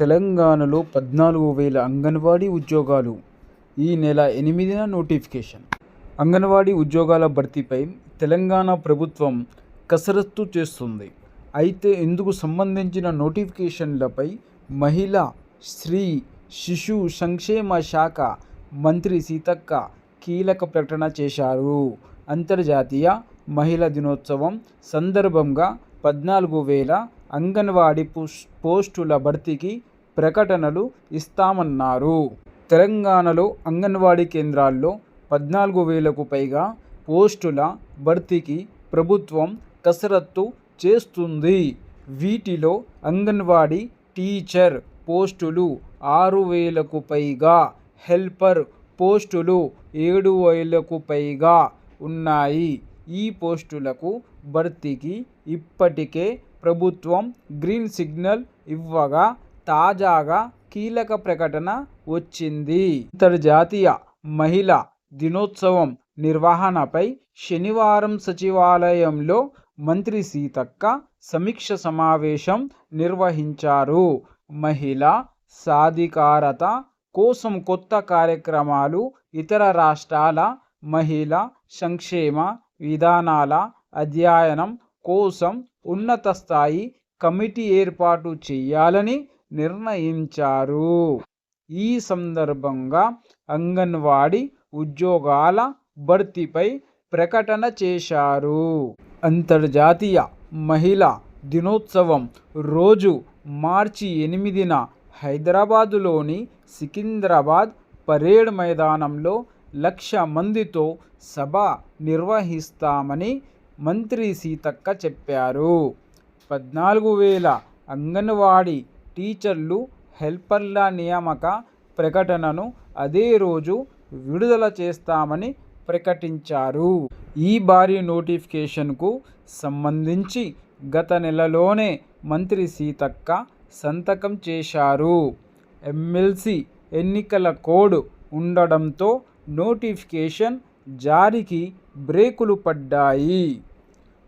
తెలంగాణలో పద్నాలుగు వేల అంగన్వాడీ ఉద్యోగాలు. ఈ నెల ఎనిమిదిన నోటిఫికేషన్. అంగన్వాడీ ఉద్యోగాల భర్తీపై తెలంగాణ ప్రభుత్వం కసరత్తు చేస్తుంది. అయితే ఇందుకు సంబంధించిన నోటిఫికేషన్లపై మహిళా స్త్రీ శిశు సంక్షేమ శాఖ మంత్రి సీతక్క కీలక ప్రకటన చేశారు. అంతర్జాతీయ మహిళా దినోత్సవం సందర్భంగా పద్నాలుగు వేల అంగన్వాడీ పోస్టుల భర్తీకి ప్రకటనలు ఇస్తామన్నారు. తెలంగాణలో అంగన్వాడీ కేంద్రాల్లో పద్నాలుగు వేలకు పైగా పోస్టుల భర్తీకి ప్రభుత్వం కసరత్తు చేస్తుంది. వీటిలో అంగన్వాడీ టీచర్ పోస్టులు ఆరు వేలకు పైగా హెల్పర్ పోస్టులు ఏడు వేలకు పైగా ఉన్నాయి. ఈ పోస్టులకు భర్తీకి ఇప్పటికే ప్రభుత్వం గ్రీన్ సిగ్నల్ ఇవ్వగా తాజాగా కీలక ప్రకటన వచ్చింది. అంతర్జాతీయ మహిళా దినోత్సవం నిర్వహణపై శనివారం సచివాలయంలో మంత్రి సీతక్క సమీక్ష సమావేశం నిర్వహించారు. మహిళా సాధికారత కోసం కొత్త కార్యక్రమాలు ఇతర రాష్ట్రాల మహిళా సంక్షేమ విధానాల అధ్యయనం కోసం ఉన్నత స్థాయి కమిటీ ఏర్పాటు చేయాలని నిర్ణయించారు. ఈ సందర్భంగా అంగన్వాడీ ఉద్యోగాల భర్తీపై ప్రకటన చేశారు. అంతర్జాతీయ మహిళా దినోత్సవం రోజు మార్చి ఎనిమిదిన హైదరాబాదులోని సికింద్రాబాద్ పరేడ్ మైదానంలో లక్ష మందితో సభ నిర్వహిస్తామని మంత్రి సీతక్క చెప్పారు. పద్నాలుగు వేల అంగన్వాడీ టీచర్లు హెల్పర్ల నియామక ప్రకటనను అదే రోజు విడుదల చేస్తామని ప్రకటించారు. ఈ భారీ నోటిఫికేషన్కు సంబంధించి గత నెలలోనే మంత్రి సీతక్క సంతకం చేశారు. ఎమ్మెల్సీ ఎన్నికల కోడ్ ఉండడంతో నోటిఫికేషన్ జారీకి బ్రేకులు పడ్డాయి.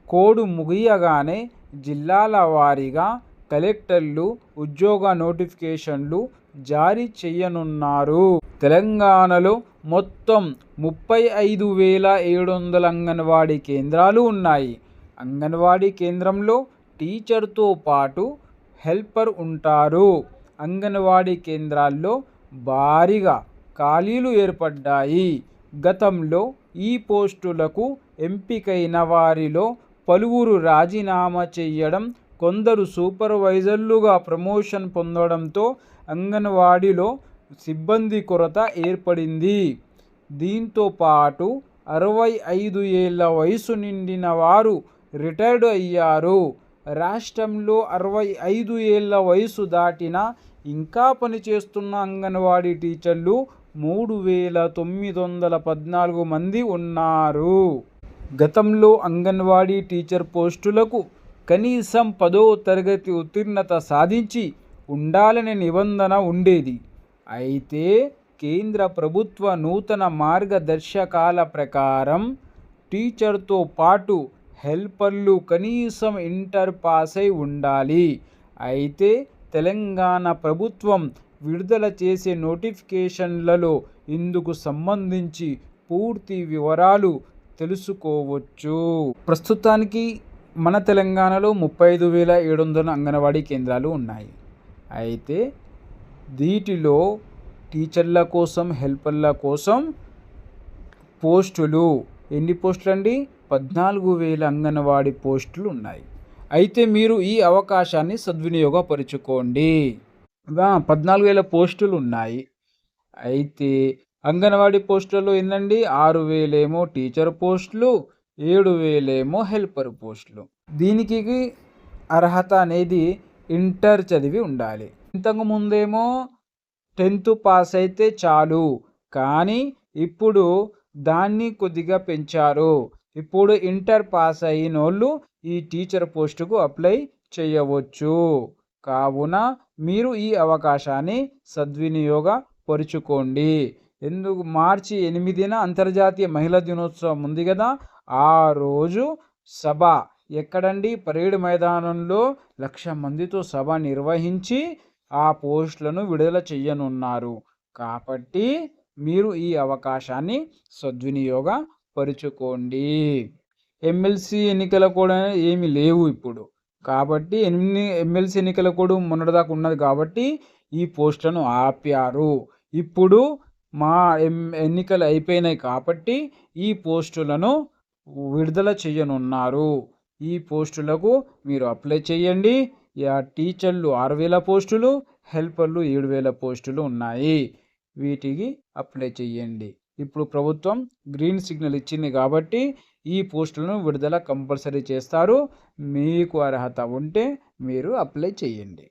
కోడ్ ముగియగానే జిల్లాల వారీగా కలెక్టర్లు ఉద్యోగ నోటిఫికేషన్లు జారీ చేయనున్నారు తెలంగాణలో మొత్తం ముప్పై ఐదు వేల ఏడు వందల అంగన్వాడీ కేంద్రాలు ఉన్నాయి. అంగన్వాడీ కేంద్రంలో టీచర్తో పాటు హెల్పర్ ఉంటారు. అంగన్వాడీ కేంద్రాల్లో భారీగా ఖాళీలు ఏర్పడ్డాయి. గతంలో ఈ పోస్టులకు ఎంపికైన వారిలో పలువురు రాజీనామా చేయడం కొందరు సూపర్వైజర్లుగా ప్రమోషన్ పొందడంతో అంగన్వాడీలో సిబ్బంది కొరత ఏర్పడింది. దీంతో పాటు అరవై ఐదు ఏళ్ళ వయసు నిండిన వారు రిటైర్డ్ అయ్యారు. రాష్ట్రంలో అరవై ఐదు ఏళ్ళ వయసు దాటిన ఇంకా పనిచేస్తున్న అంగన్వాడీ టీచర్లు మూడు వేల తొమ్మిది వందల పద్నాలుగు మంది ఉన్నారు. గతంలో అంగన్వాడీ టీచర్ పోస్టులకు కనీసం పదో తరగతి ఉత్తీర్ణత సాధించి ఉండాలనే నిబంధన ఉండేది. అయితే కేంద్ర ప్రభుత్వ నూతన మార్గదర్శకాల ప్రకారం టీచర్తో పాటు హెల్పర్లు కనీసం ఇంటర్ పాస్ అయి ఉండాలి. అయితే తెలంగాణ ప్రభుత్వం విడుదల చేసే నోటిఫికేషన్లలో ఇందుకు సంబంధించి పూర్తి వివరాలు తెలుసుకోవచ్చు. ప్రస్తుతానికి మన తెలంగాణలో ముప్పై ఐదు వేల ఏడు వందల అంగన్వాడీ కేంద్రాలు ఉన్నాయి. అయితే వీటిలో టీచర్ల కోసం హెల్పర్ల కోసం పోస్టులు ఎన్ని పోస్టులు అండి పద్నాలుగు వేల అంగన్వాడీ పోస్టులు ఉన్నాయి అయితే మీరు ఈ అవకాశాన్ని సద్వినియోగపరుచుకోండి. పద్నాలుగు వేల పోస్టులు ఉన్నాయి అయితే అంగన్వాడీ పోస్టులలో ఏంటండి ఆరు వేలేమో టీచర్ పోస్టులు ఏడు వేలేమో హెల్పర్ పోస్టులు. దీనికి అర్హత అనేది ఇంటర్ చదివి ఉండాలి. ఇంతకు ముందేమో టెన్త్ పాస్ అయితే చాలు. కానీ ఇప్పుడు దాన్ని కొద్దిగా పెంచారు. ఇప్పుడు ఇంటర్ పాస్ అయిన వాళ్ళు ఈ టీచర్ పోస్టుకు అప్లై చేయవచ్చు. కావున మీరు ఈ అవకాశాన్ని సద్వినియోగపరుచుకోండి. ఎందుకు? మార్చి ఎనిమిదిన అంతర్జాతీయ మహిళా దినోత్సవం ఉంది కదా. ఆ రోజు సభ ఎక్కడండి? పరేడ్ మైదానంలో లక్ష మందితో సభ నిర్వహించి ఆ పోస్టులను విడుదల చేయనున్నారు కాబట్టి మీరు ఈ అవకాశాన్ని సద్వినియోగపరుచుకోండి ఎమ్మెల్సీ ఎన్నికల కూడా ఏమి లేవు ఇప్పుడు. కాబట్టి ఎన్ని ఎమ్మెల్సీ ఎన్నికల కూడా మొన్నటిదాకా ఉన్నది కాబట్టి ఈ పోస్టులను ఆపారు. ఇప్పుడు మా ఎం ఎన్నికలు అయిపోయినాయి కాబట్టి ఈ పోస్టులను విడుదల చేయనున్నారు. ఈ పోస్టులకు మీరు అప్లై చేయండి. యా టీచర్లు ఆరు వేల పోస్టులు హెల్పర్లు ఏడు వేల పోస్టులు ఉన్నాయి. వీటికి అప్లై చేయండి. ఇప్పుడు ప్రభుత్వం గ్రీన్ సిగ్నల్ ఇచ్చింది కాబట్టి ఈ పోస్టులను విడుదల కంపల్సరీ చేస్తారు. మీకు అర్హత ఉంటే మీరు అప్లై చేయండి.